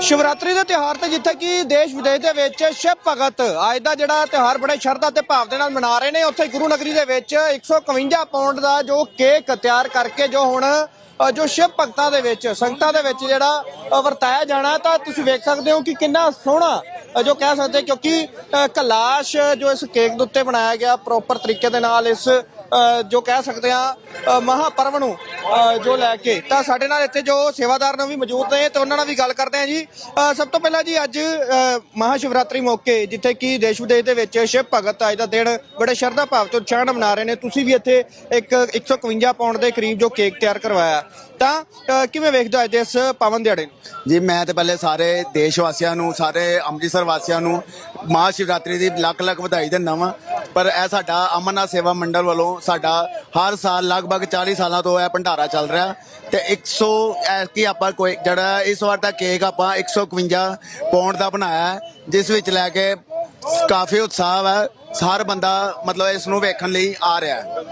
ਸ਼ਿਵਰਾਤਰੀ ਦੇ ਤਿਉਹਾਰ ਤੇ ਜਿੱਥੇ ਕਿ ਦੇਸ਼ ਵਿਦੇਸ਼ ਦੇ ਵਿੱਚ ਸ਼ਿਵ ਭਗਤ ਅੱਜ ਦਾ ਜਿਹੜਾ ਤਿਉਹਾਰ ਬੜੇ ਸ਼ਰਧਾ ਤੇ ਭਾਵ ਦੇ ਨਾਲ ਮਨਾ ਰਹੇ ਨੇ। ਉੱਥੇ ਗੁਰੂ ਨਗਰੀ ਦੇ ਵਿੱਚ 151 ਪਾਉਂਡ ਦਾ ਜੋ ਕੇਕ ਤਿਆਰ ਕਰਕੇ ਜੋ ਹੁਣ ਜੋ ਸ਼ਿਵ ਭਗਤਾਂ ਦੇ ਵਿੱਚ, ਸੰਗਤਾਂ ਦੇ ਵਿੱਚ ਜਿਹੜਾ ਵਰਤਾਇਆ ਜਾਣਾ, ਤਾਂ ਤੁਸੀਂ ਵੇਖ ਸਕਦੇ ਹੋ ਕਿ ਕਿੰਨਾ ਸੋਹਣਾ ਜੋ ਕਹਿ ਸਕਦੇ ਕਿਉਂਕਿ ਕਲਾਸ਼ ਜੋ ਇਸ ਕੇਕ ਦੇ ਉੱਤੇ ਬਣਾਇਆ ਗਿਆ ਪ੍ਰੋਪਰ ਤਰੀਕੇ ਦੇ ਨਾਲ ਇਸ ਜੋ ਕਹਿ ਸਕਦੇ ਆ ਮਹਾਪਰਵ ਨੂੰ ਜੋ ਲੈ ਕੇ। ਤਾਂ ਸਾਡੇ ਨਾਲ ਇੱਥੇ ਜੋ ਸੇਵਾਦਾਰ ਨੇ ਵੀ ਮੌਜੂਦ ਨੇ ਤੇ ਉਹਨਾਂ ਨਾਲ ਵੀ ਗੱਲ ਕਰਦੇ ਆ ਜੀ। ਸਭ ਤੋਂ ਪਹਿਲਾਂ ਜੀ ਅੱਜ ਅ, ਮਹਾਸ਼ਿਵਰਾਤਰੀ ਮੌਕੇ ਜਿੱਥੇ ਕਿ ਦੇਸ਼ ਵਿਦੇਸ਼ ਦੇ ਵਿੱਚ ਸ਼ਿਵ ਭਗਤ ਅੱਜ ਦਾ ਦਿਨ ਬੜੇ ਸ਼ਰਧਾ ਭਾਵ ਤੋਂ ਉਤਸ਼ਾਹ ਨਾਲ ਮਨਾ ਰਹੇ ਨੇ। ਤੁਸੀਂ ਵੀ ਇੱਥੇ ਇੱਕ 151 ਪਾਉਂਡ ਦੇ ਕਰੀਬ ਜੋ ਕੇਕ ਤਿਆਰ ਕਰਵਾਇਆ। ਤਾਂ ਕਿਵੇਂ ਵੇਖਦੇ ਅੱਜ ਇਸ ਪਾਵਨ ਦਿਹਾੜੇ ਜੀ ਮੈਂ ਤੇ ਪਹਿਲੇ ਸਾਰੇ ਦੇਸ਼ ਵਾਸੀਆਂ ਨੂੰ ਸਾਰੇ ਅੰਮ੍ਰਿਤਸਰ ਵਾਸੀਆਂ ਨੂੰ ਮਹਾਸ਼ਿਵਰਾਤਰੀ ਦੀ ਲੱਖ ਲੱਖ ਵਧਾਈ ਦਿੰਦਾ ਵਾਂ। ਪਰ ਇਹ ਸਾਡਾ ਅਮਰਨਾਥ ਸੇਵਾ ਮੰਡਲ ਵੱਲੋਂ ਸਾਡਾ ਹਰ ਸਾਲ ਲਗਭਗ 40 ਸਾਲਾਂ ਤੋਂ ਇਹ ਭੰਡਾਰਾ ਚੱਲ ਰਿਹਾ ਤੇ 100 ਐਤਕੀ ਆਪਾਂ ਕੋਈ ਜਿਹੜਾ ਇਸ ਵਾਰ ਦਾ ਕੇਕ ਆਪਾਂ 151 ਪੌਂਡ ਦਾ ਬਣਾਇਆ ਜਿਸ ਵਿੱਚ ਲੈ ਕੇ ਕਾਫੀ ਉਤਸ਼ਾਹ ਹੈ। ਹਰ ਬੰਦਾ ਮਤਲਬ ਇਸ ਨੂੰ ਵੇਖਣ ਲਈ ਆ ਰਿਹਾ ਹੈ।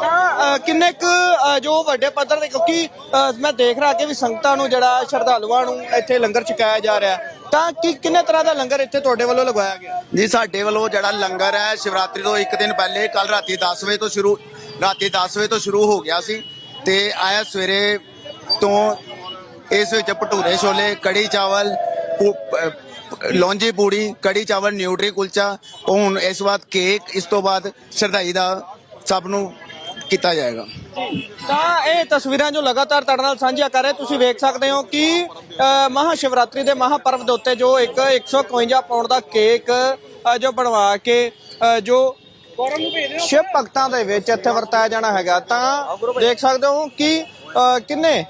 ਤਾਂ ਅ, ਕਿੰਨੇ ਕੁ ਅ, ਜੋ ਵੱਡੇ ਪੱਧਰ ਤੇ ਕਿਉਂਕਿ ਅ, ਮੈਂ ਦੇਖ ਰਿਹਾ ਕਿ ਵੀ ਸੰਗਤਾਂ ਨੂੰ ਜਿਹੜਾ ਸ਼ਰਧਾਲੂਆਂ ਨੂੰ ਇੱਥੇ ਲੰਗਰ ਛਕਾਇਆ ਜਾ ਰਿਹਾ ਤਾਂ ਕਿ ਕਿੰਨੇ ਤਰ੍ਹਾਂ ਦਾ ਲੰਗਰ ਇੱਥੇ ਤੁਹਾਡੇ ਵੱਲੋਂ ਲਗਵਾਇਆ ਗਿਆ? ਜੀ ਸਾਡੇ ਵੱਲੋਂ ਜਿਹੜਾ ਲੰਗਰ ਹੈ ਸ਼ਿਵਰਾਤਰੀ ਤੋਂ ਇੱਕ ਦਿਨ ਪਹਿਲੇ ਕੱਲ ਰਾਤੀ 10 ਵਜੇ ਤੋਂ ਸ਼ੁਰੂ ਰਾਤੀ 10 ਵਜੇ ਤੋਂ ਸ਼ੁਰੂ ਹੋ ਗਿਆ ਸੀ ਤੇ ਆਇਆ ਸਵੇਰੇ ਤੋਂ ਇਸ ਵਿੱਚ ਭਟੂਰੇ ਛੋਲੇ ਕੜੀ ਚਾਵਲ ਪੂ- ਲੌਂਜੀ ਪੂੜੀ ਕੜੀ ਚਾਵਲ ਨਿਊਟਰੀ ਕੁਲਚਾ ਉਹ ਹੁਣ ਇਸ ਵਾਰ ਕੇਕ ਇਸ ਤੋਂ ਬਾਅਦ ਸ਼ਰਧਾਈ ਦਾ ਸਭ ਨੂੰ ਕੀਤਾ ਜਾਏਗਾ। ਤਾਂ ਇਹ ਤਸਵੀਰਾਂ ਜੋ ਲਗਾਤਾਰ ਤੁਹਾਡੇ ਨਾਲ ਸਾਂਝੀਆਂ ਕਰ ਰਹੇ ਤੁਸੀਂ ਵੇਖ ਸਕਦੇ ਹੋ ਕਿ ਅ, ਮਹਾਸ਼ਿਵਰਾਤਰੀ ਦੇ ਮਹਾਪਰਵ ਦੇ ਉੱਤੇ ਜੋ ਇੱਕ 151 ਪਾਉਂਡ ਦਾ ਕੇਕ ਜੋ ਬਣਵਾ ਕੇ ਜੋ ਸ਼ਿਵ ਭਗਤਾਂ ਦੇ ਵਿੱਚ ਇੱਥੇ ਵਰਤਾਇਆ ਜਾਣਾ ਹੈਗਾ ਤਾਂ ਦੇਖ ਸਕਦੇ ਹੋ ਕਿ ਕਿੰਨੇ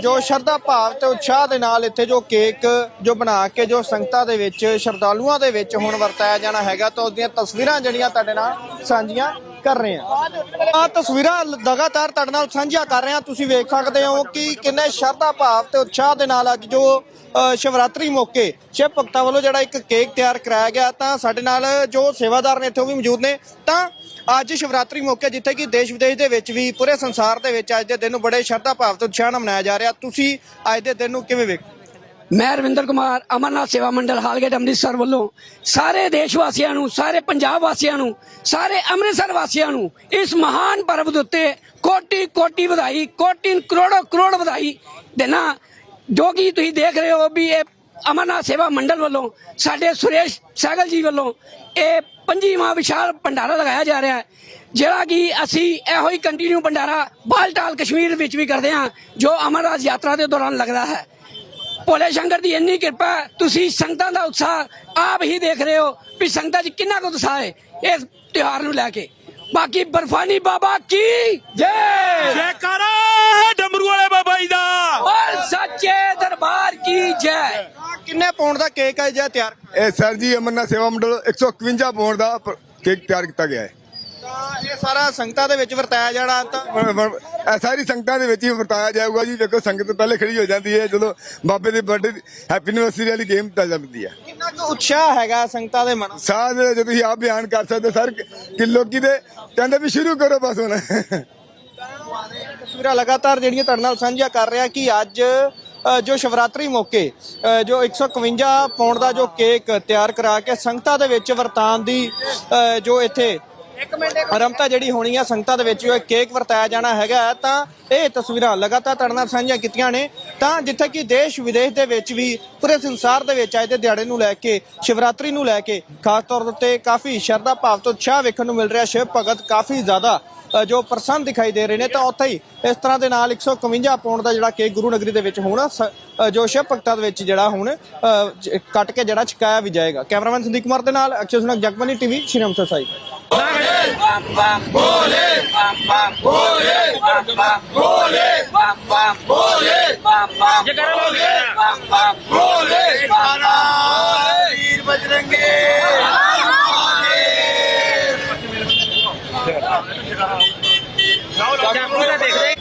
ਜੋ ਸ਼ਰਧਾ ਭਾਵ ਤੇ ਉਤਸ਼ਾਹ ਦੇ ਨਾਲ ਇੱਥੇ ਜੋ ਕੇਕ ਜੋ ਬਣਾ ਕੇ ਜੋ ਸੰਗਤਾਂ ਦੇ ਵਿੱਚ ਸ਼ਰਧਾਲੂਆਂ ਦੇ ਵਿੱਚ ਹੁਣ ਵਰਤਾਇਆ ਜਾਣਾ ਹੈਗਾ ਤਾਂ ਉਸ ਦੀਆਂ ਤਸਵੀਰਾਂ ਜਿਹੜੀਆਂ ਤੁਹਾਡੇ ਨਾਲ ਸਾਂਝੀਆਂ ਕਰ ਰਹੇ ਹਾਂ ਆ ਤਸਵੀਰਾਂ ਲਗਾਤਾਰ ਤੁਹਾਡੇ ਨਾਲ ਸਾਂਝੀਆਂ ਕਰ ਰਹੇ ਹਾਂ ਤੁਸੀਂ ਵੇਖ ਸਕਦੇ ਹੋ ਕਿ ਕਿੰਨੇ ਸ਼ਰਧਾ ਭਾਵ ਤੇ ਉਤਸ਼ਾਹ ਦੇ ਨਾਲ ਅੱਜ ਜੋ ਸ਼ਿਵਰਾਤਰੀ ਮੌਕੇ ਸ਼ਿਵ ਭਗਤਾਂ ਵੱਲੋਂ ਜਿਹੜਾ ਇੱਕ ਕੇਕ ਤਿਆਰ ਕਰਾਇਆ ਗਿਆ, ਤਾਂ ਸਾਡੇ ਨਾਲ ਜੋ ਸੇਵਾਦਾਰ ਨੇ ਇੱਥੇ ਉਹ ਵੀ ਮੌਜੂਦ ਨੇ। ਤਾਂ ਅੱਜ ਸ਼ਿਵਰਾਤਰੀ ਮੌਕੇ ਜਿੱਥੇ ਕਿ ਦੇਸ਼ ਵਿਦੇਸ਼ ਦੇ ਵਿੱਚ ਵੀ ਪੂਰੇ ਸੰਸਾਰ ਦੇ ਵਿੱਚ ਅੱਜ ਦੇ ਦਿਨ ਨੂੰ ਬੜੇ ਸ਼ਰਧਾ ਭਾਵ ਤੇ ਉਤਸ਼ਾਹ ਨਾਲ ਮਨਾਇਆ ਜਾ ਰਿਹਾ। ਤੁਸੀਂ ਅੱਜ ਦੇ ਦਿਨ ਨੂੰ ਕਿਵੇਂ ਵੇਖ ਮੈਂ ਰਵਿੰਦਰ ਕੁਮਾਰ, ਅਮਰਨਾਥ ਸੇਵਾ ਮੰਡਲ, ਹਾਲਗੇਟ, ਅੰਮ੍ਰਿਤਸਰ ਵੱਲੋਂ ਸਾਰੇ ਦੇਸ਼ ਵਾਸੀਆਂ ਨੂੰ, ਸਾਰੇ ਪੰਜਾਬ ਵਾਸੀਆਂ ਨੂੰ, ਸਾਰੇ ਅੰਮ੍ਰਿਤਸਰ ਵਾਸੀਆਂ ਨੂੰ ਇਸ ਮਹਾਨ ਪਰਬ ਦੇ ਉੱਤੇ ਕੋਟੀ ਕੋਟੀ ਵਧਾਈ, ਕੋਟੀ ਕਰੋੜੋ ਕਰੋੜ ਵਧਾਈ ਦੇਣਾ, ਜੋ ਕਿ ਤੁਸੀਂ ਦੇਖ ਰਹੇ ਹੋ ਵੀ ਇਹ ਅਮਰਨਾਥ ਸੇਵਾ ਮੰਡਲ ਵੱਲੋਂ, ਸਾਡੇ ਸੁਰੇਸ਼ ਸਹਿਗਲ ਜੀ ਵੱਲੋਂ ਇਹ ਪੰਜੀਵਾਂ ਵਿਸ਼ਾਲ ਭੰਡਾਰਾ ਲਗਾਇਆ ਜਾ ਰਿਹਾ ਹੈ, ਜਿਹੜਾ ਕਿ ਅਸੀਂ ਇਹੋ ਹੀ ਕੰਟੀਨਿਊ ਭੰਡਾਰਾ ਬਾਲਟਾਲ ਕਸ਼ਮੀਰ ਵਿੱਚ ਵੀ ਕਰਦੇ ਹਾਂ, ਜੋ ਅਮਰਨਾਥ ਯਾਤਰਾ ਦੇ ਦੌਰਾਨ ਲੱਗਦਾ ਹੈ। ਭੋਲੇ ਸ਼ੰਕਰ ਦੀ ਇੰਨੀ ਕਿਰਪਾ ਹੈ, ਤੁਸੀਂ ਸੰਗਤਾਂ ਦਾ ਉਤਸ਼ਾਹ ਆਪ ਹੀ ਦੇਖ ਰਹੇ ਹੋ ਵੀ ਸੰਗਤਾਂ 'ਚ ਕਿੰਨਾ ਕੁ ਉਤਸ਼ਾਹ ਹੈ ਇਸ ਤਿਉਹਾਰ ਨੂੰ ਲੈ ਕੇ। ਬਾਕੀ ਬਰਫਾਨੀ ਬਾਬਾ ਕੀ? ਜੈ! ਜੈਕਾਰਾ ਡਮਰੂ ਵਾਲੇ ਬਾਬਾ ਜੀ ਦਾ। ਔਰ ਸੱਚੇ ਦਰਬਾਰ ਕੀ ਜੈ? ਕਿੰਨੇ ਪਾਉਂਡ ਦਾ ਕੇਕ ਹੈ ਜਿਹੜਾ ਤਿਆਰ? ਇਹ ਸਰ ਜੀ ਅਮਰਨਾਥ ਸੇਵਾ ਮੰਡਲ 151 ਪਾਉਂਡ ਦਾ ਪ- ਕੇਕ ਤਿਆਰ ਕੀਤਾ ਗਿਆ ਹੈ। ਤਾਂ ਇਹ ਸਾਰਾ ਸੰਗਤਾਂ ਦੇ ਵਿੱਚ ਵਰਤਾਇਆ ਜਾਣਾ ਤਾਂ? ਵ- ਵ- ਇਹ ਸਾਰੀ ਸੰਗਤਾਂ ਦੇ ਵਿੱਚ ਹੀ ਵਰਤਾਇਆ ਜਾਊਗਾ ਜੀ। ਦੇਖੋ ਸੰਗਤ ਪਹਿਲੇ ਖੜੀ ਹੋ ਜਾਂਦੀ ਹੈ। ਜਦੋਂ ਬਾਬੇ ਦੇ ਬਰਥਡੇ ਹੈਪੀ ਐਨਵਰਸਰੀ ਵਾਲੀ ਗੇਮ ਚੱਲ ਜਾਂਦੀ ਹੈ। ਕਿੰਨਾ ਕੁ ਉਤਸ਼ਾਹ ਹੈਗਾ ਸੰਗਤਾਂ ਦੇ ਮਨ ਸਾਹ ਦੇ ਜੇ ਤੁਸੀਂ ਆਪ ਬਿਆਨ ਕਰ ਸਕਦੇ ਸਰ ਕਿ ਲੋਕੀ ਦੇ ਕਹਿੰਦੇ ਵੀ ਸ਼ੁਰੂ ਕਰੋ ਬਸ ਹੁਣ। ਤਸਵੀਰਾਂ ਲਗਾਤਾਰ ਜਿਹੜੀਆਂ ਤੁਹਾਡੇ ਨਾਲ ਸਾਂਝੀਆਂ ਕਰ ਰਿਹਾ ਕਿ ਅੱਜ ਜੋ ਸ਼ਿਵਰਾਤਰੀ ਮੌਕੇ ਜੋ 151 ਪਾਉਂਡ ਦਾ ਜੋ ਕੇਕ ਤਿਆਰ ਕਰਾ ਕੇ ਸੰਗਤਾਂ ਦੇ ਵਿੱਚ ਵਰਤਾਨ ਦੀ ਜੋ ਇੱਥੇ ਆਰੰਭਤਾ ਜਿਹੜੀ ਹੋਣੀ ਆ ਸੰਗਤਾਂ ਦੇ ਵਿੱਚ ਜੋ ਕੇਕ ਵਰਤਾਇਆ ਜਾਣਾ ਹੈਗਾ ਹੈ, ਤਾਂ ਇਹ ਤਸਵੀਰਾਂ ਲਗਾਤਾਰ ਤੁਹਾਡੇ ਨਾਲ ਸਾਂਝੀਆਂ ਕੀਤੀਆਂ ਨੇ। ਤਾਂ ਜਿੱਥੇ ਕਿ ਦੇਸ਼ ਵਿਦੇਸ਼ ਦੇ ਵਿੱਚ ਵੀ ਪੂਰੇ ਸੰਸਾਰ ਦੇ ਵਿੱਚ ਅੱਜ ਦੇ ਦਿਹਾੜੇ ਨੂੰ ਲੈ ਕੇ ਸ਼ਿਵਰਾਤਰੀ ਨੂੰ ਲੈ ਕੇ ਖਾਸ ਤੌਰ ਉੱਤੇ ਕਾਫੀ ਸ਼ਰਧਾ ਭਾਵ ਤੋਂ ਉਤਸ਼ਾਹ ਵੇਖਣ ਨੂੰ ਮਿਲ ਰਿਹਾ ਸ਼ਿਵ ਭਗਤ ਕਾਫੀ ਜ਼ਿਆਦਾ ਜੋ ਪ੍ਰਸੰਨ ਦਿਖਾਈ ਦੇ ਰਹੇ ਨੇ। ਤਾਂ ਉੱਥੇ ਹੀ ਇਸ ਤਰ੍ਹਾਂ ਦੇ ਨਾਲ 151 ਪਾਉਂਡ ਦਾ ਜਿਹੜਾ ਕੇਕ ਗੁਰੂ ਨਗਰੀ ਦੇ ਵਿੱਚ ਹੋਣਾ ਜੋ ਸ਼ਿਵ ਭਗਤਾਂ ਦੇ ਵਿੱਚ ਜਿਹੜਾ ਹੁਣ ਕੱਟ ਕੇ ਜਿਹੜਾ ਛਕਾਇਆ ਵੀ ਜਾਏਗਾ। ਕੈਮਰਾਮੈਨ ਸੰਦੀਪ ਕੁਮਾਰ ਦੇ ਨਾਲ ਅਕਸ਼ੇ ਸੁਨਕ ਜਗਮਨੀ ਟੀਵੀ ਸ਼੍ਰੀ ਅੰਮ੍ਰਿਤਸਰ ਸਾਹਿਬ। ਵੀਰ ਬਜਰੰਗੇ ਕੈਮਰਾ ਦੇਖ ਰਹੇ